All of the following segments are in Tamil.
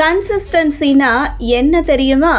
கன்சிஸ்டன்சினா என்ன தெரியுமா?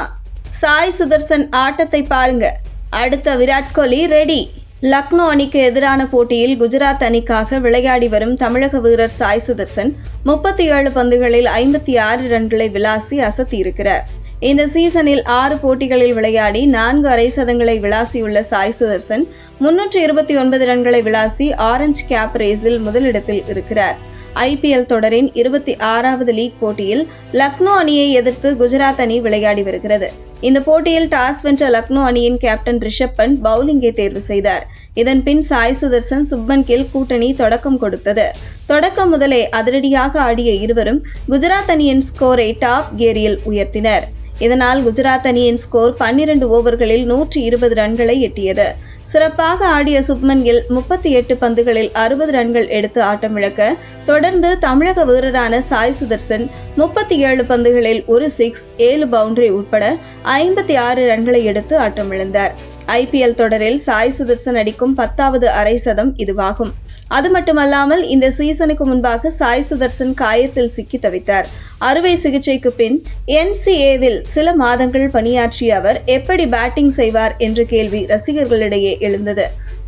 சாய் சுதர்சன் ஆட்டத்தை பாருங்க. அடுத்த விராட் கோலி ரெடி லக்னோ அணிக்கு எதிரான போட்டியில் குஜராத் அணிக்காக விளையாடி வரும் தமிழக வீரர் சாய் சுதர்சன் முப்பத்தி ஏழு பந்துகளில் ஐம்பத்தி ஆறு ரன்களை விளாசி அசத்தியிருக்கிறார். இந்த சீசனில் ஆறு போட்டிகளில் விளையாடி நான்கு அரை சதங்களை விளாசியுள்ள சாய் சுதர்சன் முன்னூற்றி இருபத்தி ஒன்பது ரன்களை விளாசி ஆரஞ்சு கேப் ரேஸில் முதலிடத்தில் இருக்கிறார். ஐபிஎல் தொடரின் இருபத்தி ஆறாவது லீக் போட்டியில் லக்னோ அணியை எதிர்த்து குஜராத் அணி விளையாடி வருகிறது. இந்த போட்டியில் டாஸ் வென்ற லக்னோ அணியின் கேப்டன் ரிஷப் பண்ட் பவுலிங்கை தேர்வு செய்தார். இதன் பின் சாய் சுதர்சன் சுப்மன் கில் கூட்டணி தொடக்கம் கொடுத்தது. தொடக்கம் முதலே அதிரடியாக ஆடிய இருவரும் குஜராத் அணியின் ஸ்கோரை டாப் கேரியில் உயர்த்தினர். இதனால் குஜராத் அணியின் ஸ்கோர் பன்னிரண்டு ஓவர்களில் நூற்றி இருபது ரன்களை எட்டியது. சிறப்பாக ஆடிய சுப்மன் கில் முப்பத்தி எட்டு பந்துகளில் அறுபது ரன்கள் எடுத்து ஆட்டமிழக்க தொடர்ந்து தமிழக வீரரான சாய் சுதர்சன் முப்பத்தி ஏழு பந்துகளில் ஒரு சிக்ஸ் ஏழு பவுண்டரி உட்பட ஐம்பத்தி ஆறு ரன்களை எடுத்து ஆட்டமிழந்தார் ஐபிஎல் தொடரில் சாய் சுதர்சன் அடிக்கும் பத்தாவது அரை சதம் இதுவாகும். அது மட்டுமல்லாமல் இந்த சீசனுக்கு முன்பாக சாய் சுதர்சன் காயத்தில் சிக்கி தவித்தார். அறுவை சிகிச்சைக்கு பின் என்சிஏவில் சில மாதங்கள் பணியாற்றிய அவர் எப்படி பேட்டிங் செய்வார்? என்ற கேள்வி ரசிகர்களிடையே எழுந்தது.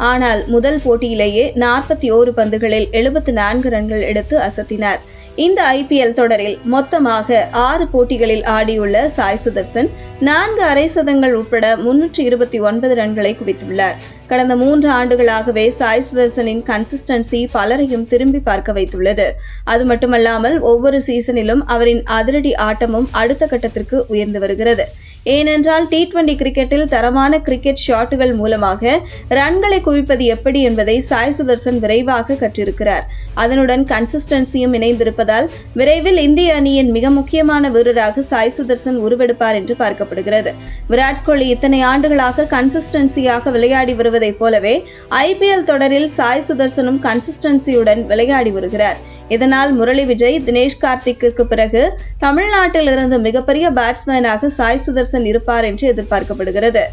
ஆனால் முதல் போட்டியிலேயே நாற்பத்தி ஓரு பந்துகளில் எழுபத்து நான்கு ரன்கள் எடுத்து அசத்தினார். இந்த ஐபிஎல் தொடரில் மொத்தமாக ஆறு போட்டிகளில் ஆடியுள்ள சாய் சுதர்சன் நான்கு அரை சதங்கள் உட்பட முன்னூற்றி இருபத்தி ஒன்பது ரன்களை குவித்துள்ளார். கடந்த மூன்று ஆண்டுகளாகவே சாய் சுதர்சனின் கன்சிஸ்டன்சி பலரையும் திரும்பி பார்க்க வைத்துள்ளது. அது மட்டுமல்லாமல் ஒவ்வொரு சீசனிலும் அவரின் அதிரடி ஆட்டமும் அடுத்த கட்டத்திற்கு உயர்ந்து வருகிறது. ஏனென்றால் டி டுவெண்டி கிரிக்கெட்டில் தரமான கிரிக்கெட் ஷாட்டுகள் மூலமாக ரன்களை குவிப்பது எப்படி என்பதை சாய் சுதர்சன் விரைவாக கற்றிருக்கிறார். அதனுடன் கன்சிஸ்டன்சியும் இணைந்திருப்பதால் விரைவில் இந்திய அணியின் மிக முக்கியமான வீரராக சாய் சுதர்சன் உருவெடுப்பார் என்று பார்க்கப்படுகிறது. விராட் கோலி இத்தனை ஆண்டுகளாக கன்சிஸ்டன்சியாக விளையாடி வருவதைப் போலவே ஐபிஎல் தொடரில் சாய் சுதர்சனும் கன்சிஸ்டன்சியுடன் விளையாடி வருகிறார். இதனால் முரளி விஜய் தினேஷ் கார்த்திக்கு பிறகு தமிழ்நாட்டில் இருந்து மிகப்பெரிய பேட்ஸ்மேனாக சாய் சுதர்சன் இருப்பார் என்று எதிர்பார்க்கப்படுகிறது.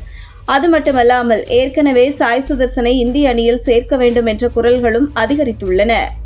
அது மட்டுமல்லாமல் ஏற்கனவே சாய் சுதர்சனை இந்திய அணியில் சேர்க்க வேண்டும் என்ற குரல்களும் அதிகரித்துள்ளன.